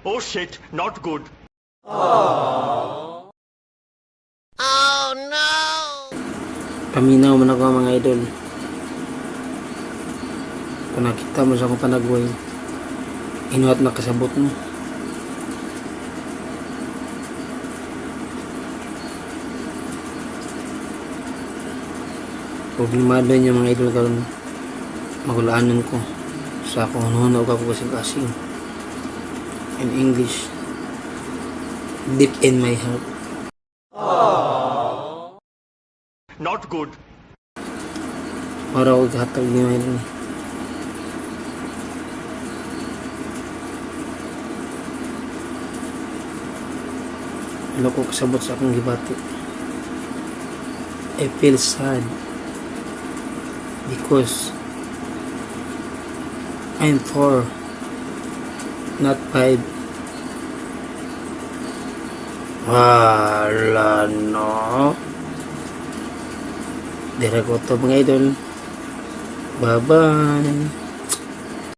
Oh shit, not good. Paminaw man ako mga idol. Kung nakita mo sa akong panagway, inuat na kasabot mo. Problemado niya mga idol karon magulaanan ko sa akong hununaw ka ko kasing in English deep in my heart. Not good. para ako hatag ni idol Ano ko kasabot sa akong gibati. I feel sad because I'm four not five. Wala no. Dira ko to mga idol. Bye bye